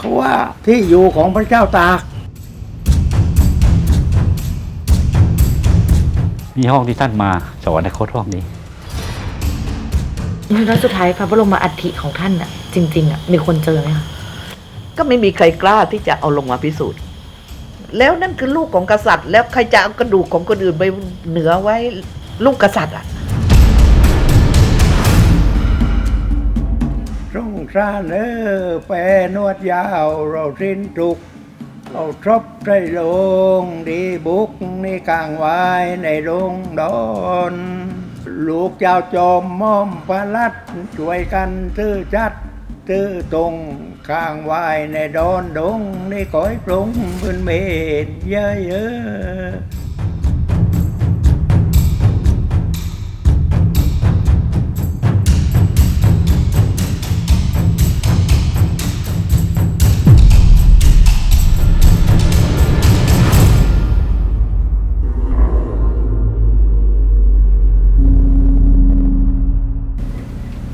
เขาว่าที่อยู่ของพระเจ้าตาก นี่ห้องที่ท่านมาสวรรคตห้องนี้ แล้วสุดท้ายพระบรมอัฐิของท่านอะจริงๆอะมีคนเจอไหมคะก็ไม่มีใครกล้าที่จะเอาลงมาพิสูจน์ แล้วนั่นคือลูกของกษัตริย์ แล้วใครจะเอากระดูกของคนอื่นไปเหนือไว้ลูกกษัตริย์อะ สงสารเออแปรนวดยาวเราสิ้นทุกเอาทรบใส่ลงดีบุกนี่กลางไว้ในโรงดอนลูกเจ้าจอมม่อมพระลัด ช่วยกันตื้อจัดตื้อตรงข้างไว้ในดอนดงนี่ก้อยปรุงพื้นเมตเยอะ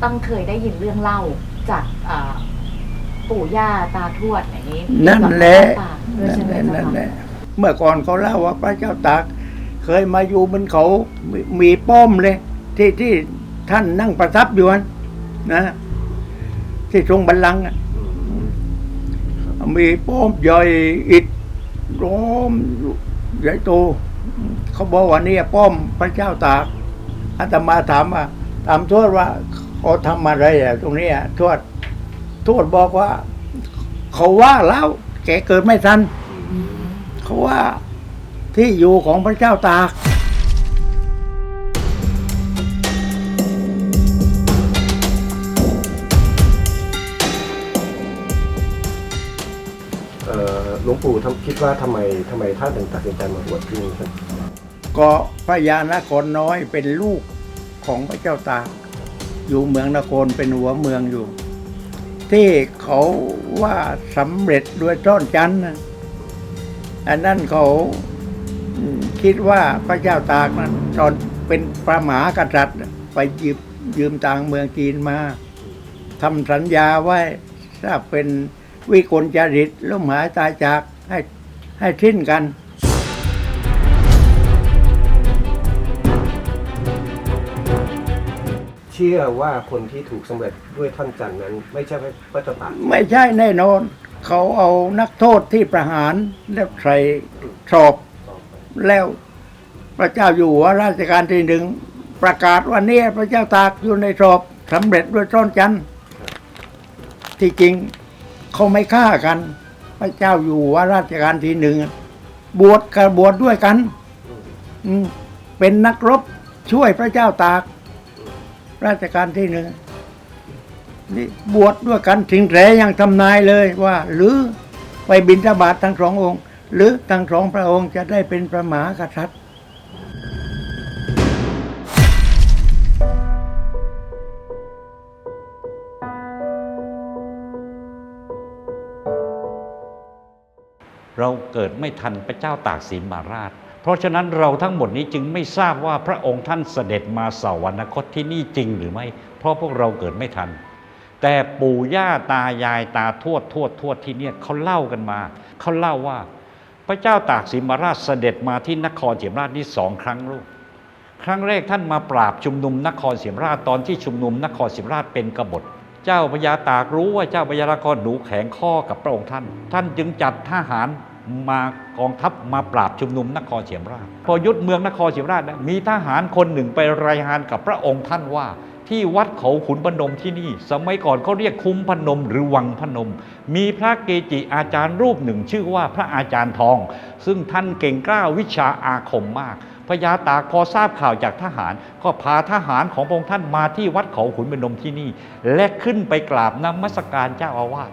ต้องเคยได้ยินเรื่องเล่าจากอ่าปู่ย่าตาทวดอย่างนี้นั่นแหละเกี่ยวกับพระเจ้าตากด้วยนั่ใช่นไหมแหละเจ้านั่นแหคะละ เมื่อก่อนเขาเล่าว่าพระเจ้าตาก เคยมาอยู่บนเขา มีมีป้อมเลย ที่ที่ท่านนั่งประทับอยู่นั้นนะที่ทรงบัลลังก์อะมีป้อมใหญ่อิฐล้อมใหญ่โตเขาบอกว่านี่ป้อมพระเจ้าตากอาตมาถามว่าถามทวดว่า เขาทำอะไรอะตรงนี้อะทวดทวดบอกว่า เขาว่าแล้วแกเกิดไม่ทันเขาว่าที่อยู่ของพระเจ้าตากเอ่อหลวงปู่ทำคิดว่าทำไมทำไมท่านถึงตัดสินใจมาบวชที่นี่ครับก็พระยานครน้อยเป็นลูกของพระเจ้าตาก อยู่เมืองนครเป็นหัวเมืองอยู่ ที่เขาว่าสำเร็จด้วยต้อนจันทร์นะอันนั้นเขาคิดว่าพระเจ้าตากนั้นตอนเป็นพระมหากษัตริย์ไปยืมยืมต่างเมืองจีนมาทำสัญญาไว้ถ้าเป็นวิกลจริตล้มหายตายจากให้ให้ทิ้นกัน เชื่อว่าคนที่ถูกสำเร็จด้วยท่านจันทร์นั้น ไม่ใช่พระเจ้าตากไม่ใช่แน่นอน เขาเอานักโทษที่ประหารแล้วใส่สอบแล้วพระเจ้าอยู่หัวราชการที่หนึ่งประกาศว่านี่พระเจ้าตากอยู่ในสอบสำเร็จด้วยต้นจันทร์ที่จริงเขาไม่ฆ่ากัน พระเจ้าอยู่หัวราชการที่หนึ่งบวชกับบวชด้วยกัน อืมเป็นนักรบช่วยพระเจ้าตาก ราชการที่หนึ่งนี่บวชด้วยกันถึงแรยังทำนายเลยว่า หรือไปบินทบาททั้งสององค์ หรือทั้งสองพระองค์จะได้เป็นพระมหากษัตริย์เราเกิดไม่ทันพระเจ้าตากสินมาราช เพราะฉะนั้นเราทั้งหมดนี้จึงไม่ทราบว่าพระองค์ท่านเสด็จมาสวรรคตที่นี่จริงหรือไม่ เพราะพวกเราเกิดไม่ทัน แต่ปู่ย่าตายายตาทวดทวดทวดที่เนี่ยเขาเล่ากันมา เขาเล่าว่า พระเจ้าตากสินมาราชเสด็จมาที่นครเสียมราชนี่สองครั้งลูกครั้งแรกท่านมาปราบชุมนุมนครเสียมราชตอนที่ชุมนุมนครเสียมราชเป็นกบฏเจ้าพญาตากรู้ว่าเจ้าพญานครหนูแข็งข้อกับพระองค์ท่าน ท่านจึงจัดทหาร มากองทัพมาปราบชุมนุมนครเสียมราช พอยุดเมืองนครเสียมราชนะมีทหารคนหนึ่งไปรายงานกับพระองค์ท่านว่า ที่วัดเขาขุนพนมที่นี่ สมัยก่อนเขาเรียกคุ้มพนมหรือวังพนม มีพระเกจิอาจารย์รูปหนึ่งชื่อว่าพระอาจารย์ทอง ซึ่งท่านเก่งกล้าวิชาอาคมมากพญาตากพอทราบข่าวจากทหาร ก็พาทหารของพระองค์ท่านมาที่วัดเขาขุนพนมที่นี่ และขึ้นไปกราบนมัสการเจ้าอาวาส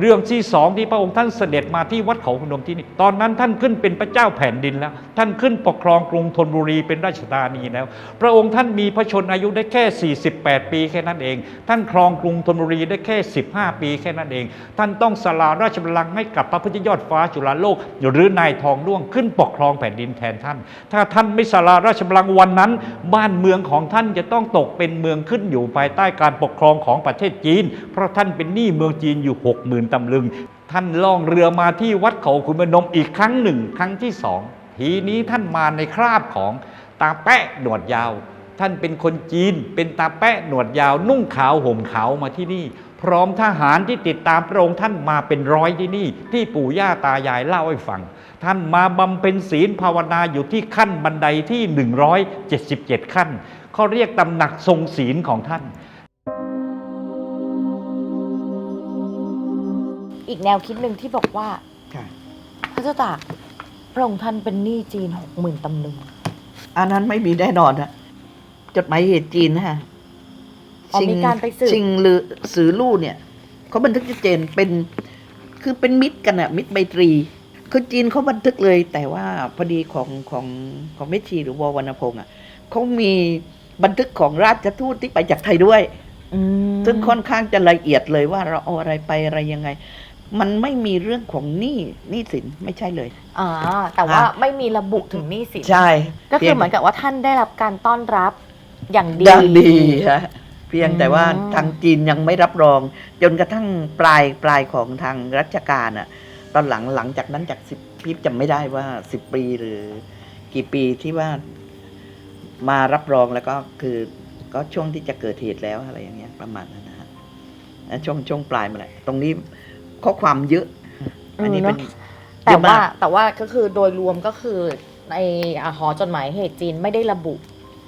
เรื่องที่สองที่พระองค์ท่านเสด็จมาที่วัดเขาขุนพนมที่นี่ตอนนั้นท่านขึ้นเป็นพระเจ้าแผ่นดินแล้ว ท่านขึ้นปกครองกรุงธนบุรีเป็นราชธานีแล้ว พระองค์ท่านมีพระชนอายุได้แค่ 48 ปีแค่นั้นเอง ท่านครองกรุงธนบุรีได้แค่ 15 ปีแค่นั้นเอง ท่านต้องสละราชบัลลังก์ให้กับพระพุทธยอดฟ้าจุฬาโลก หรือนายทองด้วงขึ้นปกครองแผ่นดินแทนท่าน ถ้าท่านไม่สละราชบัลลังก์วันนั้น บ้านเมืองของท่านจะต้องตกเป็นเมืองขึ้นอยู่ภายใต้การปกครองของประเทศจีน เพราะท่านเป็นหนี้เมืองจีนอยู่60,000ตำลึง ท่านล่องเรือมาที่วัดเขาคุณพนมอีกครั้งหนึ่ง ครั้งที่สองทีนี้ท่านมาในคราบของตาแปะหนวดยาว ท่านเป็นคนจีน เป็นตาแปะหนวดยาว นุ่งขาวห่มขาวมาที่นี่ พร้อมทหารที่ติดตามพระองค์ท่านมาเป็นร้อยที่นี่ ที่ปู่ย่าตายายเล่าให้ฟัง ท่านมาบำเพ็ญศีลภาวนาอยู่ที่ขั้นบันไดที่ 177 ขั้นเขาเรียกตำหนักทรงศีลของท่าน อีกแนวคิดหนึ่งที่บอกว่า ค่ะพระเจ้าตากพระองค์ท่านเป็นหนี้จีนหกหมื่นตำลึง อันนั้นไม่มีแน่นอนนะจดหมายเหตุจีนนะฮะอ๋อมีการไปสืบ ชิงหรือสือลู่เนี่ยเขาบันทึกชัดเจนเป็นคือเป็นมิตรกันอะมิตรไมตรีคือจีนเขาบันทึกเลย แต่ว่าพอดีของของของเมชีหรือวอวรรณพงษ์อะเขามีบันทึกของราชทูตที่ไปจากไทยด้วย อืมซึ่งค่อนข้างจะละเอียดเลยว่าเราเอาอะไรไปอะไรยังไง มันไม่มีเรื่องของหนี้หนี้สินไม่ใช่เลย อ่าแต่ว่าอะ ไม่มีระบุถึงหนี้สินใช่ก็คือเหมือนกับว่าท่านได้รับการต้อนรับอย่างดี ดังดีฮะเพียงแต่ว่าอืม ทางจีนยังไม่รับรอง จนกระทั่งปลายปลายของทางรัชการอะตอนหลังหลังจากนั้นจากสิบพี่จำไม่ได้ว่าสิบปีหรือกี่ปีที่ว่ามารับรองแล้วก็คือก็ช่วงที่จะเกิดเหตุแล้วอะไรอย่างเงี้ยประมาณนั้นนะฮะแล้วช่วงช่วงปลายมาแหละตรงนี้ ข้อความเยอะ อันนี้เป็นเออเนอะเยแต่อะว่ามาก แต่ว่าก็คือโดยรวมก็คือในอ่าหอจดหมายเหตุจีนไม่ได้ระบุ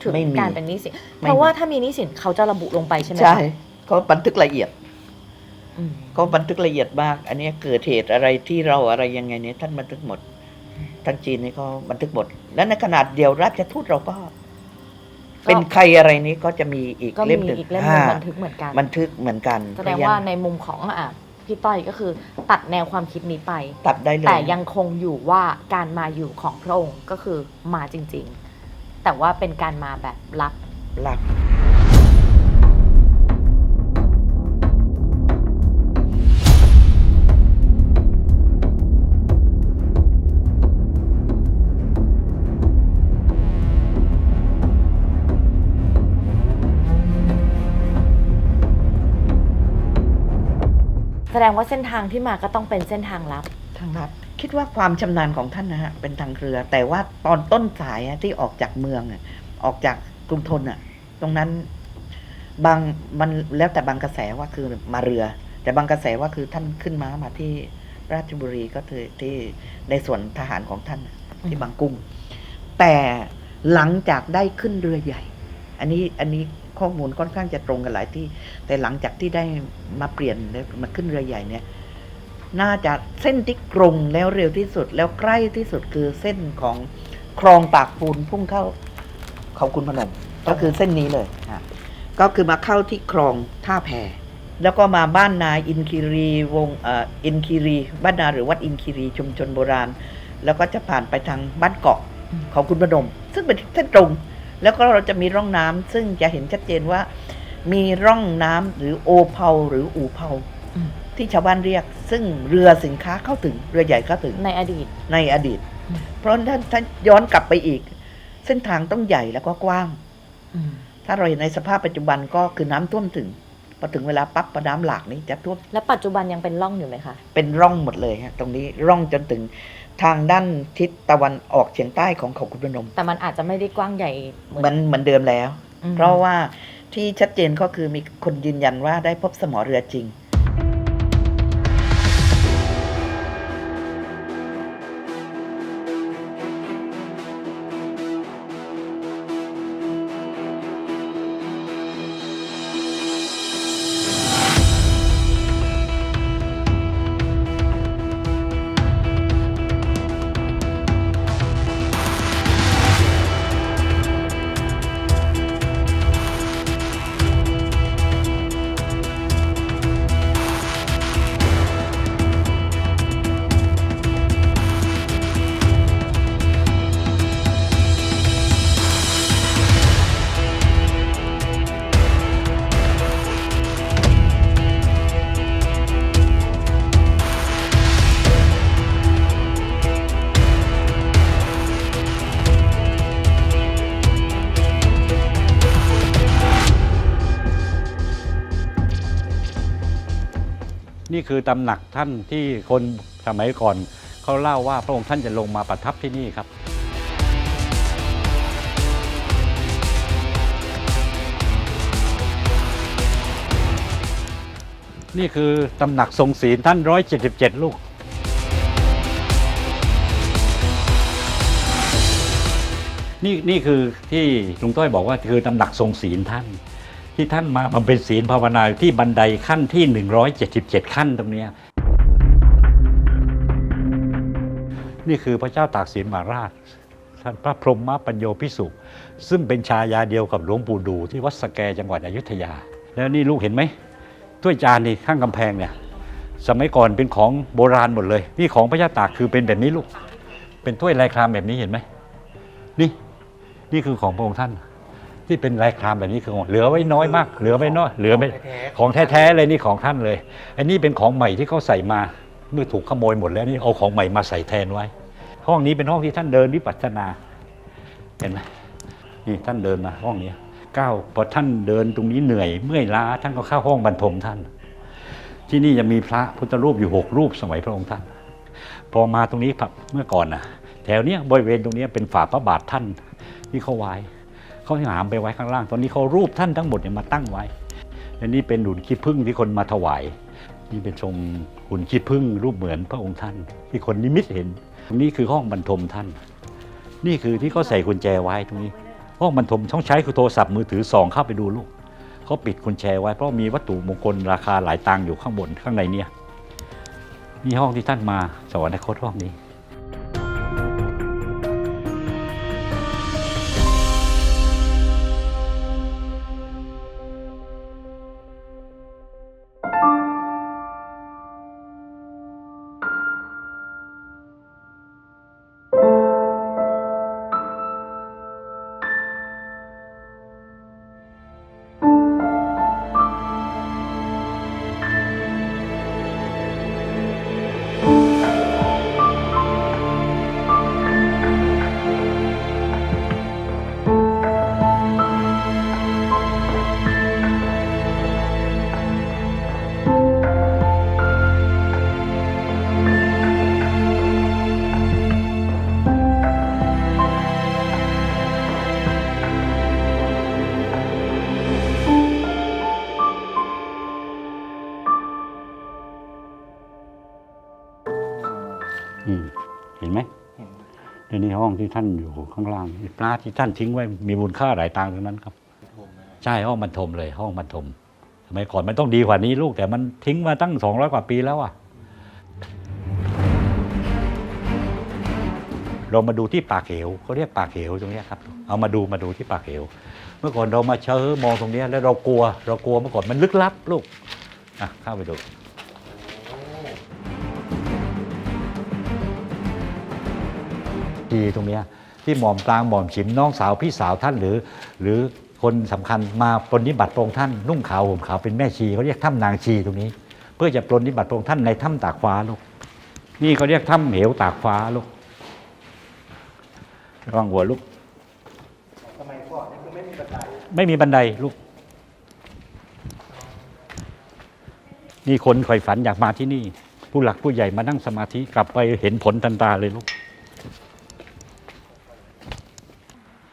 ถึงไม่มีการเป็นหนี้สินไม่เพราะมีว่าถ้ามีหนี้สินเขาจะระบุลงไปใช่ไหมคะใช่เขาบันทึกละเอียดอืมก็บันทึกละเอียดมาก อันนี้เกิดเหตุอะไรที่เราอะไรยังไงเนี่ยท่านบันทึกหมดทางจีนนี่ก็บันทึกหมด และในขนาดเดียวราชทูตเราก็ เป็นใครอะไรนี้ก็จะมีอีกก็เล่มีมหนึ่งอีกเล่มหนึ่งอ่าบันทึกเหมือนกัน บันทึกเหมือนกันแสดงว่าในมุมของอะ พี่ต้อยก็คือ ตัดแนวความคิดนี้ไป ตัดได้เลย แต่ยังคงอยู่ว่าการมาอยู่ของพระองค์ก็คือมาจริง ๆ แต่ว่าเป็นการมาแบบลับหลัก ดงว่าเส้นทางที่มาก็ต้องเป็นเส้นทางลับ ทางลับ คิดว่าความชำนาญของท่านนะฮะเป็นทางเรือ แต่ว่าตอนต้นสายอะที่ออกจากเมืองอะออกจากกรุงธนอะตรงนั้นบางมันแล้วแต่บางกระแสว่าคือมาเรือ แต่บางกระแสว่าคือท่านขึ้นม้ามาที่ราชบุรีก็คือที่ในส่วนทหารของท่านน่ะที่บางกุ้งแต่หลังจากได้ขึ้นเรือใหญ่ อันนี้อันนี้ ข้อมูลค่อนข้างจะตรงกันหลายที่ แต่หลังจากที่ได้มาเปลี่ยนได้มาขึ้นเรือใหญ่เนี่ยน่าจะเส้นที่ตรงแล้วเร็วที่สุด แล้วใกล้ที่สุดคือเส้นของคลองปากปูนพุ่งเข้าเขาคุณพนมก็คือเส้นนี้เลยฮะก็คือมาเข้าที่คลองท่าแพแล้วก็มาบ้านนาอินคีรีวงเอ่ออินคีรีบ้านนาหรือวัดอินคีรีชุมชนโบราณ แล้วก็จะผ่านไปทางบ้านเกาะของคุณพนม ซึ่งเป็นเส้นตรง แล้วก็เราจะมีร่องน้ำซึ่งจะเห็นชัดเจนว่า มีร่องน้ำหรือโอเผาหรืออู่เผาอืมที่ชาวบ้านเรียก ซึ่งเรือสินค้าเข้าถึงเรือใหญ่เข้าถึงในอดีตในอดีตอืมเพราะถ้าถ้าย้อนกลับไปอีก เส้นทางต้องใหญ่แล้วก็กว้างอืมถ้าเราเห็นในสภาพปัจจุบันก็คือน้ำท่วมถึง พอถึงเวลาปั๊บพอน้ำหลากนี้จะท่วมและปัจจุบันยังเป็นร่องอยู่ไหมคะเป็นร่องหมดเลยฮะตรงนี้ร่องจนถึงทางด้านทิศตะวันออกเฉียงใต้ของเขาคุณพนม แต่มันอาจจะไม่ได้กว้างใหญ่เหมือนเหมือนเดิมแล้วอืมเพราะว่าที่ชัดเจนก็คือมีคนยืนยันว่าได้พบสมอเรือจริง คือตำหนักท่านที่คนสมัยก่อนเขาเล่าว่าพระองค์ท่านจะลงมาประทับที่นี่ครับ นี่คือตำหนักทรงศีลท่าน 177 ลูก นี่นี่คือที่ลุงต้อยบอกว่าคือตำหนักทรงศีลท่าน ที่ท่านมาบำเพ็ญศีลภาวนาอยู่ที่บันไดขั้นที่ 177 ขั้นตรงเนี้ยนี่คือพระเจ้าตากสินมหาราช ท่านพระพรหมปัญโยพิสุซึ่งเป็นชายาเดียวกับหลวงปู่ดูที่วัดสแกจังหวัดอยุธยา แล้วนี่ลูกเห็นไหมถ้วยจานนี่ข้างกำแพงเนี่ยสมัยก่อนเป็นของโบราณหมดเลย นี่ของพระเจ้าตากคือเป็นแบบนี้ลูก เป็นถ้วยลายครามแบบนี้เห็นไหมนี่นี่คือของพระองค์ท่าน ที่เป็นลายครามแบบนี้คือของเหลือไว้น้อยมาก เหลือไว้น้อยเหลือไม่ของแท้ๆเลยนี่ของท่านเลย อันนี้เป็นของใหม่ที่เขาใส่มาเมื่อถูกขโมยหมดแล้วนี่เอาของใหม่มาใส่แทนไว้ ห้องนี้เป็นห้องที่ท่านเดินวิปัสสนา เห็นไหมนี่ท่านเดินมาห้องนี้ก้าวพอท่านเดินตรงนี้เหนื่อยเมื่อยล้าท่านก็เข้าห้องบรรทมท่าน ที่นี่จะมีพระพุทธรูปอยู่หกรูปสมัยพระองค์ท่าน พอมาตรงนี้ครับเมื่อก่อนนะแถวเนี้ยบริเวณตรงเนี้ยเป็นฝาพระบาทท่านที่เขาไว้ เขาหามไปไว้ข้างล่าง ตอนนี้เขารูปท่านทั้งหมดเนี่ยมาตั้งไว้และนี่เป็นหุ่นขี้ผึ้งที่คนมาถวาย นี่เป็นทรงหุ่นขี้ผึ้งรูปเหมือนพระองค์ท่าน ที่คนนิมิตเห็น ตรงนี้คือห้องบรรทมท่าน นี่คือที่เขาใส่กุญแจไว้ตรงนี้ ห้องบรรทมต้องใช้คือโทรศัพท์มือถือส่องเข้าไปดูลูกเขาปิดกุญแจไว้เพราะมีวัตถุมงคลราคาหลายตังค์อยู่ข้างบนข้างในเนี่ยนี่ห้องที่ท่านมาสวรรคตห้องนี้ ที่ท่านอยู่ข้างล่างปลาที่ท่านทิ้งไว้มีมูลค่าหลายตังค์ทั้งนั้นครับ ใช่ห้องบรรทมเลย ห้องบรรทมสมัยก่อนมันต้องดีกว่านี้ลูกแต่มันทิ้งมาตั้งสองร้อยกว่าปีแล้วอะเรามาดูที่ปากเหวเขาเรียกปากเหวตรงนี้ครับ เอามาดูมาดูที่ปากเหว เมื่อก่อนเรามาเชอมองตรงนี้แล้วเรากลัว เรากลัวเมื่อก่อนมันลึกลับลูกอะเข้าไปดู ดีตรงเนี้ยที่หม่อมกลางหม่อมฉิมน้องสาวพี่สาวท่านหรือ หรือคนสำคัญมาปรนนิบัติพระองค์ท่านนุ่งขาวห่มขาวเป็นแม่ชีเขาเรียกถ้ำนางชีตรงนี้ เพื่อจะปรนนิบัติพระองค์ท่านในถ้ำตากฟ้าลูกนี่เขาเรียกถ้ำเหวตากฟ้าลูกระวังหัวลูกสมัยก่อนนี่คือไม่มีบันไดไม่มีบันไดลูกนี่คนใฝ่ฝันอยากมาที่นี่ ผู้หลักผู้ใหญ่มานั่งสมาธิกลับไปเห็นผลทันตาเลยลูก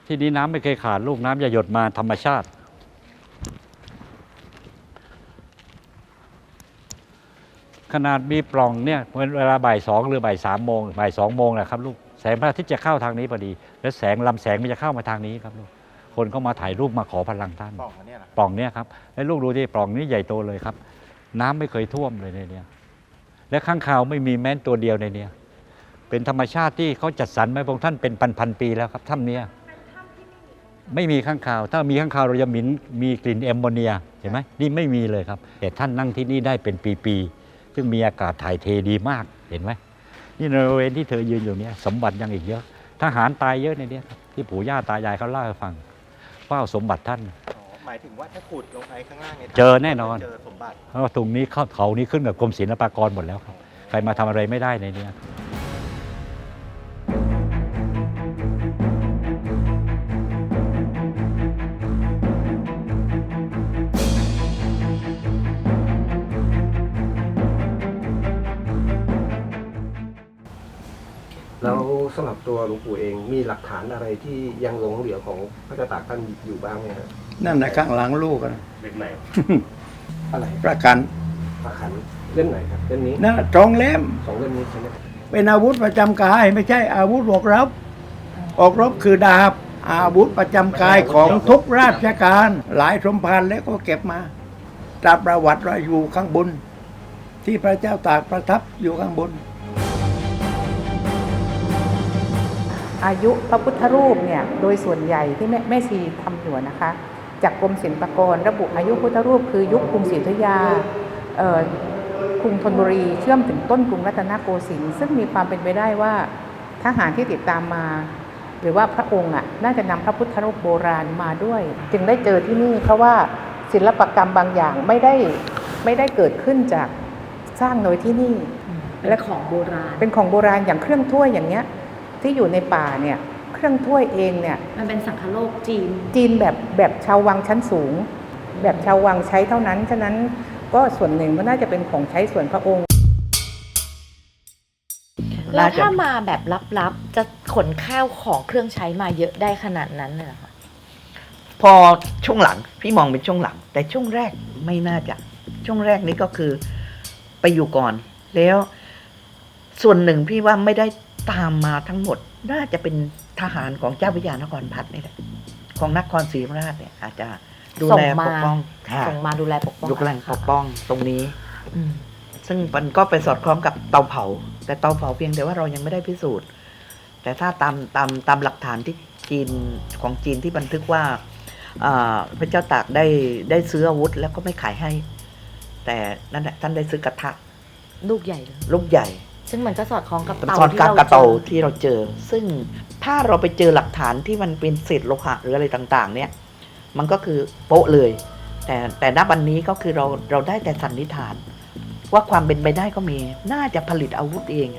ที่นี้น้ำไม่เคยขาดลูกน้ำอย่าหยดมาธรรมชาติ ขนาดมีปล่องเนี่ยเวลาบ่ายสองหรือบ่ายสามโมงบ่ายสองโมงนะครับลูกแสงพระอาทิตย์จะเข้าทางนี้พอดี และแสงลำแสงมันจะเข้ามาทางนี้ครับลูกคนก็มาถ่ายรูปมาขอพลังท่านปล่องอันเนี้ยเหรอปล่องเนี้ยครับแล้วลูกดูที่ปล่องนี้ใหญ่โตเลยครับ น้ำไม่เคยท่วมเลยในเนี้ยและข้างคาวไม่มีแม้นตัวเดียวในเนี้ยเป็นธรรมชาติที่เขาจัดสรรไว้พระองค์ท่านเป็นพันๆปีแล้วครับถ้ำเนี้ย ไม่มีข้างคาว ถ้ามีข้างคาวเราจะมีมีกลิ่นแอมโมเนียเห็นไหมนี่ไม่มีเลยครับ แต่ท่านนั่งที่นี่ได้เป็นปีๆซึ่งมีอากาศถ่ายเทดีมากเห็นไหมนี่ในบริเวณที่เธอยืนอยู่เนี้ยสมบัติยังอีกเยอะ ทหารตายเยอะในเนี้ยครับที่ปู่ย่าตายายเขาเล่าให้ฟังเฝ้าสมบัติท่านอ๋อหมายถึงว่าถ้าขุดลงไปข้างล่างเนี่ยเจอแน่นอน เจอสมบัติเพราะว่าตรงนี้เขาเขานี้ขึ้นกับกรมศิลปากรหมดแล้วครับ ใครมาทำอะไรไม่ได้ในเนี้ย แล้วสำหรับตัวหลวงปู่เองมีหลักฐานอะไรที่ยังหลงเหลือของพระเจ้าตากท่านอยู่บ้างไหมครับนั่นนะข้างหลังลูกนะอะไรประกันพระขันเล่มไหนครับเล่มนี้นั่นตรงเล่มสองเล่มนี้ใช่ไหมเป็นอาวุธประจำกายไม่ใช่อาวุธออกรบออกรบคือดาบ อาวุธประจำกายของทุกราชการ หลายสมภารแล้วก็เก็บมาตามประวัติว่าอยู่ข้างบน ที่พระเจ้าตากประทับอยู่ข้างบน อายุพระพุทธรูปเนี่ยโดยส่วนใหญ่ที่แม่แม่ชีทำอยู่นะคะ จากกรมศิลปากรระบุอายุพุทธรูปคือยุคกรุงศรีอยุธยาเอ่อกรุงธนบุรีเชื่อมถึงต้นกรุงรัตนโกสินทร์ซึ่งมีความเป็นไปได้ว่าทหารที่ติดตามมา หรือว่าพระองค์อะน่าจะนำพระพุทธรูปโบราณมาด้วย จึงได้เจอที่นี่เพราะว่าศิลปกรรมบางอย่างไม่ได้ไม่ได้เกิดขึ้นจากสร้างโดยที่นี่และของโบราณ เป็นของโบราณอย่างเครื่องถ้วยอย่างเงี้ย ที่อยู่ในป่าเนี่ย เครื่องถ้วยเองเนี่ย มันเป็นสังคโลกจีน จีนแบบแบบชาววังชั้นสูง แบบชาววังใช้เท่านั้น ฉะนั้นก็ส่วนหนึ่งก็น่าจะเป็นของใช้ส่วนพระองค์ แล้วน่าจะถ้ามาแบบลับๆ จะขนข้าวของเครื่องใช้มาเยอะได้ขนาดนั้นเลยเหรอคะพอช่วงหลังพี่มองเป็นช่วงหลัง แต่ช่วงแรกไม่น่าจะ ช่วงแรกนี้ก็คือไปอยู่ก่อน แล้วส่วนหนึ่งพี่ว่าไม่ได้ ตามมาทั้งหมดน่าจะเป็นทหารของเจ้าพระยานครพัฒน์นี่แหละของนครศรีธรรมราชเนี่ย อาจจะดูแลส่งมาปกป้องค่ะส่งมาดูแลปกป้องยกแรงปกป้องตรงนี้อืมซึ่งมันก็ไปสอดคล้องกับเตาเผา แต่เตาเผาเพียงแต่ว่าเรายังไม่ได้พิสูจน์ แต่ถ้าตามตามตามหลักฐานที่จีนของจีนที่บันทึกว่าอ่าพระเจ้าตากได้ได้ซื้ออาวุธแล้วก็ไม่ขายให้ แต่นั่นแหละท่านได้ซื้อกระทะ ลูกใหญ่เลยลูกใหญ่ ซึ่งมันก็สอดคล้องกับเป็นเตาซอนที่กลางเรากระเตาเจอที่เราเจอ ซึ่งถ้าเราไปเจอหลักฐานที่มันเป็นเศษโลหะหรืออะไรต่างๆ เนี่ย มันก็คือโป๊ะเลย แต่แต่ณบันนี้ก็คือเราเราได้แต่สันนิษฐาน ว่าความเป็นไปได้ก็มีน่าจะผลิตอาวุธเอง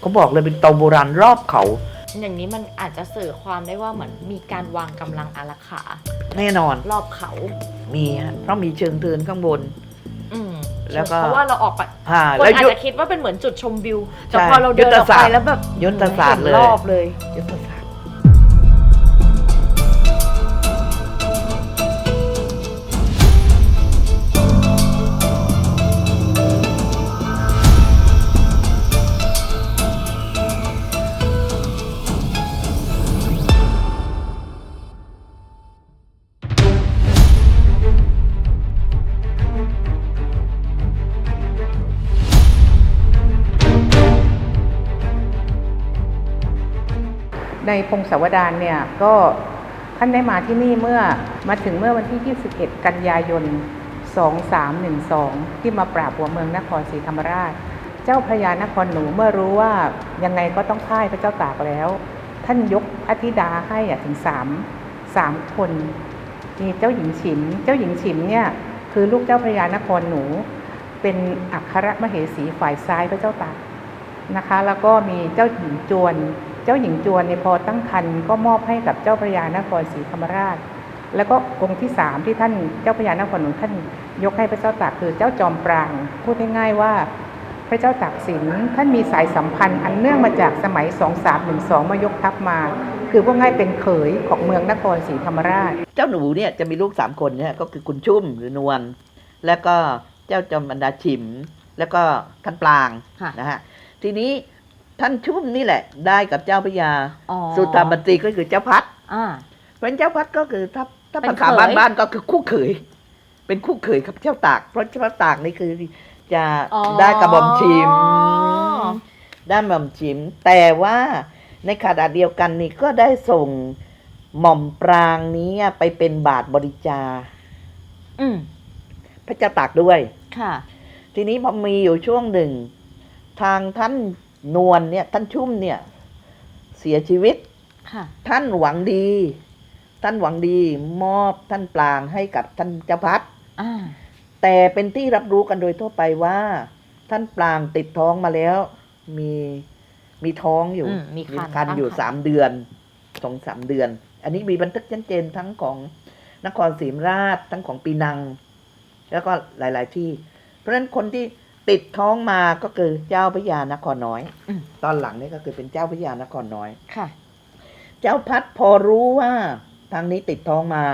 เขาบอกเลยเป็นเตาโบราณรอบเขา อย่างนี้มันอาจจะสื่อความได้ว่าเหมือนมีการวางกำลังอารักขาแน่นอนรอบเขา มีฮะเพราะมีเชิงเทินข้างบนอืม แล้วก็เพราะว่าเราออกไปอ่าคนแล้วอาจยุทธจะคิดว่าเป็นเหมือนจุดชมวิว แต่ใช่พอเราเดินออกยุทธศาไปสตร์แล้วแบบยุทธศาสตร์เลย ห็นรอบเลย ยุทธศาสตร์ ในพงศาวดารเนี่ยก็ท่านได้มาที่นี่เมื่อมาถึงเมื่อวันที่ 21 กันยายน 2312 ที่มาปราบหัวเมืองนครศรีธรรมราช เจ้าพระยานครหนูเมื่อรู้ว่ายังไงก็ต้องพ่ายพระเจ้าตากแล้ว ท่านยกพระธิดาให้ถึงสามสามคนมีเจ้าหญิงฉิม เจ้าหญิงฉิมเนี่ยคือลูกเจ้าพระยานครหนู เป็นอัครมเหสีฝ่ายซ้ายพระเจ้าตากนะคะ แล้วก็มีเจ้าหญิงจวน จ้าหญิงจวนเนี่ยพอตั้งครรภ์ก็มอบให้กับเจ้าพระยานครศรีธรรมราช แล้วก็องค์ที่สามที่ท่านเจ้าพระยานครหลวงท่านยกให้พระเจ้าตากคือเจ้าจอมปรางพูดง่ายๆว่าพระเจ้าตากสินท่านมีสายสัมพันธ์ อันเนื่องมาจากสมัย 2312 มายกทัพมา คือพูดง่ายเป็นเขยของเมืองนครศรีธรรมราช เจ้าหนูเนี่ยจะมีลูกสามคนเนี่ยก็คือคุณชุ่มหรือนวลแล้วก็เจ้าจอมบรรดาฉิม แล้วก็ท่านปลางค่ะนะฮะทีนี้ ท่านชุ่มนี่แหละ ได้กับเจ้าพระยา อ๋อสุตาบันตรีก็คือเจ้าพัดอ่า เพราะฉะนั้นเจ้าพัดก็คือถ้าถ้าเป็นภาษาเขยบ้านบ้านๆก็คือคู่เขย เป็นคู่เขยกับเจ้าตาก เพราะเจ้าตากนี่คือจะอ๋อได้กระบอมชิม ได้หม่อมชิม แต่ว่าในขณะเดียวกันนี่ก็ได้ส่งหม่อมปรางนี้ไปเป็นบาทบริจาอืมพระเจ้าตากด้วย ค่ะ ทีนี้พอมีอยู่ช่วงหนึ่ง ทางท่าน นวลเนี่ยท่านชุ่มเนี่ย เสียชีวิตค่ะท่านหวังดี ท่านหวังดีมอบท่านปลางให้กับท่านเจ้าพัดอ่าแต่เป็นที่รับรู้กันโดยทั่วไปว่า ท่านปลางติดท้องมาแล้ว มีมีท้องอยู่อืมมีครรภ์คันอยู่ตั้งครรภ์สามเดือนสองสามเดือน อันนี้มีบันทึกชัดเจนทั้งของนครศรีธรรมราชทั้งของปีนัง แล้วก็หลาย ๆ ที่ เพราะฉะนั้นคนที่ ติดท้องมาก็คือเจ้าพระยานครน้อย อืม ตอนหลังนี่ก็คือเป็นเจ้าพระยานครน้อย ค่ะ เจ้าพัดพอรู้ว่าทางนี้ติดท้องมา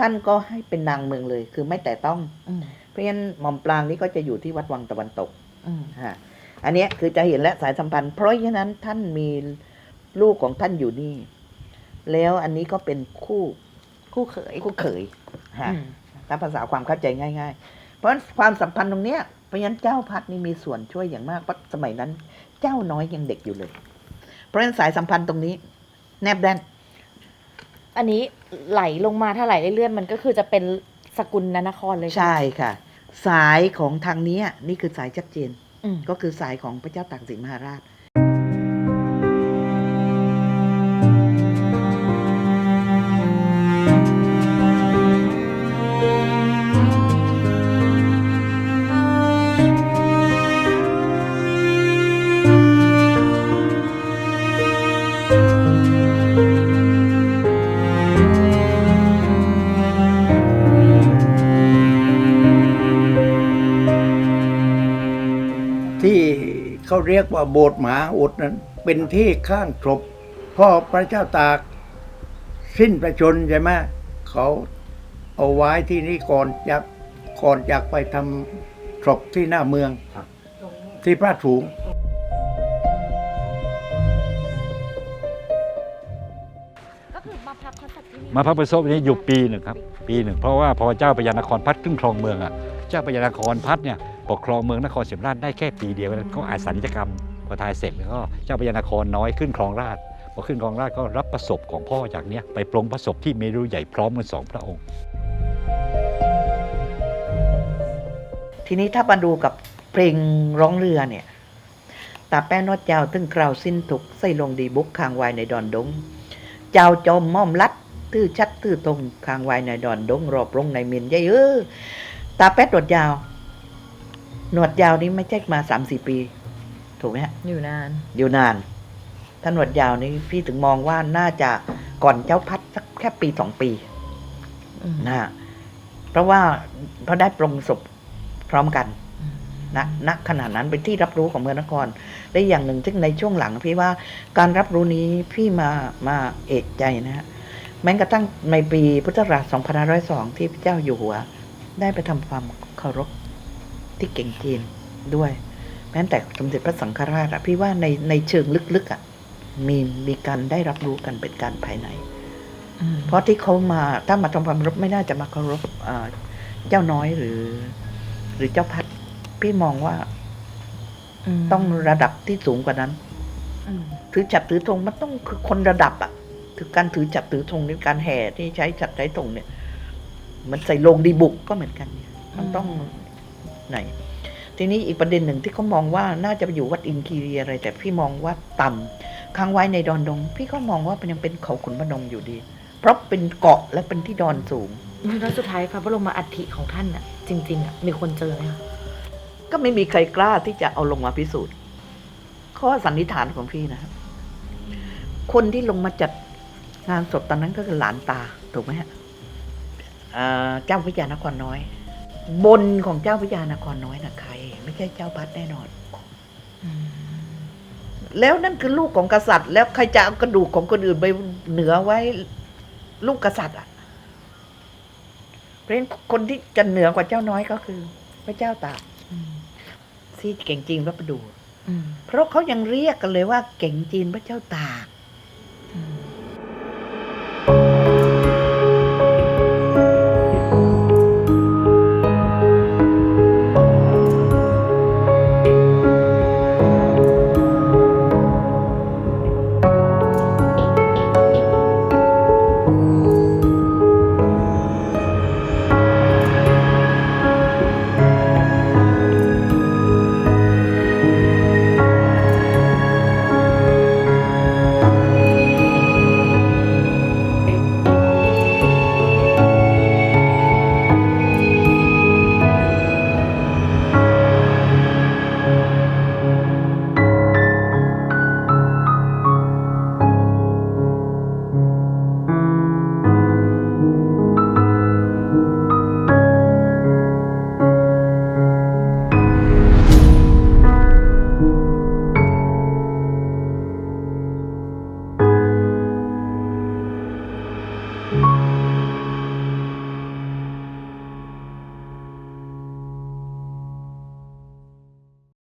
ท่านก็ให้เป็นนางเมืองเลย คือไม่แต่ต้อง อืมเพราะฉะนั้นหม่อมปรางนี้ก็จะอยู่ที่วัดวังตะวันตกอืมฮะอันเนี้ยคือจะเห็นและสายสัมพันธ์ เพราะฉะนั้นท่านมีลูกของท่านอยู่นี่ แล้วอันนี้ก็เป็นคู่คู่เขยคู่เขยฮะ อืมถ้าภาษาความเข้าใจง่าย ๆ เพราะฉะนั้นความสัมพันธ์ตรงเนี้ย เพราะฉะนั้นเจ้าพัดนี่มีส่วนช่วยอย่างมากเพราะสมัยนั้น เจ้าน้อยยังเด็กอยู่เลย เพราะฉะนั้นสายสัมพันธ์ตรงนี้ แนบแน่นอันนี้ไหลลงมาถ้าไหลเรื่อยๆมันก็คือจะเป็นสกุลนนครเลยใช่ค่ะ สายของทางเนี้ยนี่คือสายชัดเจนอืมก็คือสายของพระเจ้าตากสินมหาราช เขาเรียกว่าโบสถ์หมาอุดนั้น เป็นที่ข้างศพพ่อพระเจ้าตาก สิ้นประชนใช่ไหมเขาเอาไว้ที่นี่ก่อนจากก่อนจากไปทำศพที่หน้าเมืองที่พระถูงมาพักคอนเสิร์ตที่นี่มาพระประสบนี้อยู่ปีหนึ่งครับ ปีหนึ่งเพราะว่าพอเจ้าพญานครพัฒน์ขึ้นครองเมืองอะเจ้าพญานครพัฒน์เนี่ย ปกครองเมืองนครศรีธรรมราชได้แค่ปีเดียวเขาอาศัยนิจกรรมพอทายเสร็จแล้วก็เจ้าพญานครน้อยขึ้นครองราชพอขึ้นครองราชก็รับประสบของพ่อจากเนี้ยไปปรงประสบที่เมรุใหญ่พร้อมกันสองพระองค์ ทีนี้ถ้ามาดูกับเพลงร้องเรือเนี่ยตาแป้นวดเจ้าตึงกล่าวสิ้นถูกใส่ลงดีบุกคางวายในดอนดง เจ้าจอมม่อมลัดตื้อชัดตื้อตรงคางวายในดอนดงรอบรงในมินยายเออตาแป้นนวดยาว หนวดยาวนี้ไม่ใช่มาสามสี่ปี ถูกไหมฮะอยู่นาน อยู่นานถ้าหนวดยาวนี้พี่ถึงมองว่าน่าจะก่อนเจ้าพัดสักแค่ปีสองปีอืมนะฮะเพราะว่าเพราะได้ปรงศพพร้อมกัน อืมณณขนาดนั้นเป็นที่รับรู้ของเมืองนครได้อย่างหนึ่งซึ่งในช่วงหลังพี่ว่าการรับรู้นี้พี่มามาเอกใจนะฮะแม้กระทั่งในปีพุทธศักราช 2502 ที่พระเจ้าอยู่หัว ได้ไปทำความเคารพ ที่เก่งจีนด้วย แม้แต่สมเด็จพระสังฆราชอะพี่ว่าในในเชิงลึกๆอะมีมีการได้รับรู้กันเป็นการภายในอืมเพราะที่เขามาถ้ามาทำความเคารพไม่น่าจะมาเคารพอ่าเจ้าน้อยหรือ หรือเจ้าพัด พี่มองว่ามต้องระดับที่สูงกว่านั้นอืมถือจับถือธงมันต้องคือคนระดับอะถือการถือจับถือธงในการแห่ที่ใช้จับใช้ธงเนี่ย มันใส่ลงดีบุกก็เหมือนกันเนี่ยมันต้อง ไหน ทีนี้อีกประเด็นหนึ่งที่เขามองว่าน่าจะไปอยู่วัดอินคีรีอะไร แต่พี่มองว่าต่ำค้างไว้ในดอนดง พี่ก็มองว่ามันยังเป็นเขาขุนพนมอยู่ดี เพราะเป็นเกาะและเป็นที่ดอนสูงแล้วสุดท้ายพระบรมอัฐิของท่านอะจริงๆอะมีคนเจอไหมคะก็ไม่มีใครกล้าที่จะเอาลงมาพิสูจน์ข้อสันนิษฐานของพี่นะครับคนที่ลงมาจัดงานศพตอนนั้นก็คือหลานตาถูกไหมฮะอ่าเจ้าพระยานครน้อย บนของเจ้าพระยานครน้อยนะใคร ไม่ใช่เจ้าพัดแน่นอน แล้วนั่นคือลูกของกษัตริย์ แล้วใครจะเอากระดูกของคนอื่นไปเหนือไว้ ลูกกษัตริย์อะ เพราะฉะนั้นคนที่จะเหนือกว่าเจ้าน้อยก็คือ พระเจ้าตากอืมที่เก่งจีนพระประดูอืมเพราะเขายังเรียกกันเลยว่าเก่งจีนพระเจ้าตาก